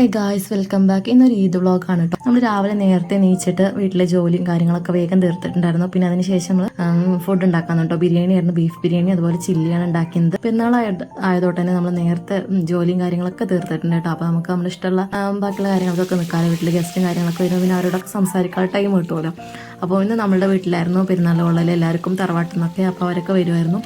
ഏ guys welcome back ഇന്നൊരു ഈദ് വ്ളോഗാണ് കേട്ടോ നമ്മൾ രാവിലെ നേരത്തെ നീച്ചിട്ട് വീട്ടിലെ ജോലിയും കാര്യങ്ങളൊക്കെ വേഗം തീർത്തിട്ടുണ്ടായിരുന്നു. പിന്നെ അതിനുശേഷം നമ്മൾ ഫുഡ് ഉണ്ടാക്കാൻ കേട്ടോ ബിരിയാണി ആയിരുന്നു. ബീഫ് ബിരിയാണി അതുപോലെ ചില്ലിയാണ് ഉണ്ടാക്കിയത്. പെരുന്നാൾ ആയതോട്ട് തന്നെ നമ്മൾ നേരത്തെ ജോലിയും കാര്യങ്ങളൊക്കെ തീർത്തിട്ടുണ്ട് കേട്ടോ അപ്പോൾ നമുക്ക് നമ്മുടെ ഇഷ്ടമുള്ള ബാക്കിയുള്ള കാര്യങ്ങൾക്കൊക്കെ നിൽക്കാതെ വീട്ടിൽ ഗസ്റ്റും കാര്യങ്ങളൊക്കെ വരുമ്പോൾ പിന്നെ അവരോടൊക്കെ സംസാരിക്കാൻ ടൈം കിട്ടുമല്ലോ അപ്പോൾ ഇന്ന് നമ്മുടെ വീട്ടിലായിരുന്നു പെരുന്നാൾ. കൊള്ളൽ എല്ലാവർക്കും തറവാട്ടിൽ നിന്നൊക്കെ അപ്പോൾ അവരൊക്കെ വരുമായിരുന്നു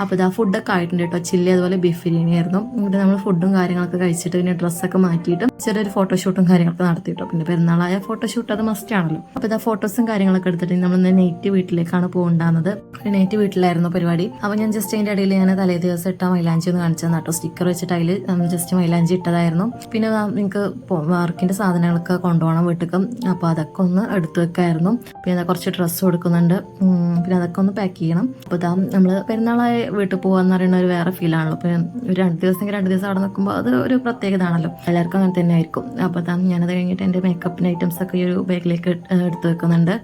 അപ്പോൾ ഇതാ ഫുഡൊക്കെ ആയിട്ടുണ്ട് കേട്ടോ ചില്ലി അതുപോലെ ബീഫ് ബിരിയാണി ആയിരുന്നു. എന്നിട്ട് നമ്മൾ ഫുഡും കാര്യങ്ങളൊക്കെ കഴിച്ചിട്ട് പിന്നെ ഡ്രസ്സൊക്കെ മാറ്റിയിട്ട് ചെറിയൊരു ഫോട്ടോഷൂട്ടും കാര്യങ്ങളൊക്കെ നടത്തി പിന്നെ പെരുന്നാളായ ഫോട്ടോഷൂട്ട് അത് മസ്റ്റ് ആണല്ലോ. അപ്പോൾ ഇതാ ഫോട്ടോസും കാര്യങ്ങളൊക്കെ എടുത്തിട്ട് നമ്മൾ നെയ്റ്റ് വീട്ടിലേക്കാണ് പോകേണ്ടത് നെയ്റ്റ് വീട്ടിലായിരുന്നു പരിപാടി. അപ്പോൾ ഞാൻ ജസ്റ്റ് അതിന്റെ ഇടയിൽ ഞാൻ തലേ ദിവസം ഇട്ട മൈലാഞ്ചി ഒന്ന് കാണിച്ചത് കേട്ടോ സ്റ്റിക്കർ വെച്ചിട്ട് അതിൽ ജസ്റ്റ് മൈലാഞ്ചി ഇട്ടതായിരുന്നു. പിന്നെ നിങ്ങൾക്ക് വർക്കിന്റെ സാധനങ്ങളൊക്കെ കൊണ്ടുപോകണം വീട്ടിലേക്ക് അപ്പോൾ അതൊക്കെ ഒന്ന് എടുത്തു വെക്കായിരുന്നു. പിന്നെ കുറച്ച് ഡ്രസ്സ് കൊടുക്കുന്നുണ്ട്. പിന്നെ അതൊക്കെ ഒന്ന് പാക്ക് ചെയ്യണം. അപ്പോൾ ഇതാ നമ്മൾ പെരുന്നാളായ വീട്ടിൽ പോകാന്ന് പറയുന്ന ഒരു വേറെ ഫീലാണല്ലോ അപ്പോൾ ഒരു രണ്ട് ദിവസം രണ്ട് ദിവസം അവിടെ നിൽക്കുമ്പോൾ അത് ഒരു പ്രത്യേകതാണല്ലോ. എല്ലാവർക്കും അങ്ങനെ തന്നെ ആയിരിക്കും. അപ്പോൾ ഞാനത് കഴിഞ്ഞിട്ട് എന്റെ മേക്കപ്പിന് ഐറ്റംസ് ഒക്കെ ഈ ഒരു ബാഗിലേക്ക് എടുത്ത് വെക്കുന്നുണ്ട്.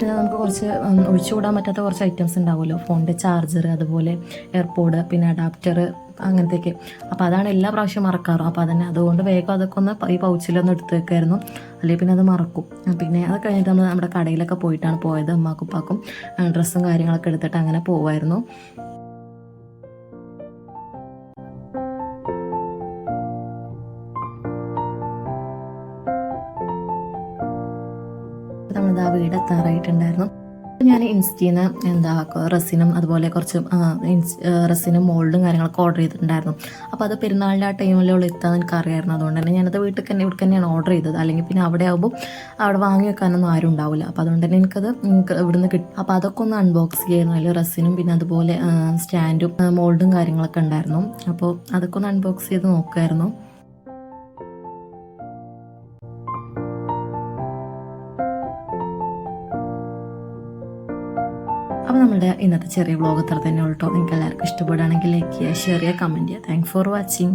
പിന്നെ നമുക്ക് കുറച്ച് ഒഴിച്ചുകൂടാൻ പറ്റാത്ത കുറച്ച് ഐറ്റംസ് ഉണ്ടാവുമല്ലോ. ഫോണിന്റെ ചാർജർ അതുപോലെ എയർപോഡ് പിന്നെ അഡാപ്റ്റർ അങ്ങനത്തെയൊക്കെ. അപ്പോൾ അതാണ് എല്ലാ പ്രാവശ്യം മറക്കാറും. അപ്പോൾ അതന്നെ അതുകൊണ്ട് വേഗം അതൊക്കെ ഒന്ന് ഈ പൗച്ചിലൊന്ന് എടുത്ത് വെക്കായിരുന്നു. അല്ലെങ്കിൽ പിന്നെ അത് മറക്കും. പിന്നെ അത് കഴിഞ്ഞിട്ട് നമ്മൾ നമ്മുടെ കടയിലൊക്കെ പോയിട്ടാണ് പോയത്. അമ്മാക്കും ഉപ്പാക്കും ഡ്രസ്സും കാര്യങ്ങളൊക്കെ എടുത്തിട്ട് അങ്ങനെ പോവായിരുന്നു. നമ്മളിത് ആ വീട് എത്താറായിട്ടുണ്ടായിരുന്നു. ഞാൻ ഇൻസ്റ്റീന്ന് എന്താ റെസിനും അതുപോലെ കുറച്ച് റസിനും മോൾഡും കാര്യങ്ങളൊക്കെ ഓർഡർ ചെയ്തിട്ടുണ്ടായിരുന്നു. അപ്പോൾ അത് പെരുന്നാളിന്റെ ആ ടൈമിലുള്ള എത്താന്ന് എനിക്ക് അറിയായിരുന്നു അതുകൊണ്ട് തന്നെ ഞാനത് വീട്ടിൽ തന്നെ ഇവിടെ തന്നെയാണ് ഓർഡർ ചെയ്തത്. അല്ലെങ്കിൽ പിന്നെ അവിടെ ആകുമ്പോൾ അവിടെ വാങ്ങി വെക്കാനൊന്നും ആരും ഉണ്ടാവില്ല. അപ്പോൾ അതുകൊണ്ട് തന്നെ എനിക്കത് എനിക്ക് ഇവിടുന്ന് കിട്ടും. അപ്പോൾ അതൊക്കെ ഒന്ന് അൺബോക്സ് ചെയ്യായിരുന്നു. അതിൽ റെസിനും പിന്നെ അതുപോലെ സ്റ്റാൻഡും മോൾഡും കാര്യങ്ങളൊക്കെ ഉണ്ടായിരുന്നു. അപ്പോൾ അതൊക്കെ ഒന്ന് അൺബോക്സ് ചെയ്ത് നോക്കുമായിരുന്നു അപ്പോൾ നമ്മുടെ ഇന്നത്തെ ചെറിയ വ്ളോഗ് അത്ര തന്നെ ഉള്ളൂ നിങ്ങൾക്ക് എല്ലാവർക്കും ഇഷ്ടപ്പെടുകയാണെങ്കിൽ ലൈക്ക് ചെയ്യുക ഷെയർ ചെയ്യുക കമന്റ് ചെയ്യുക. Thank for watching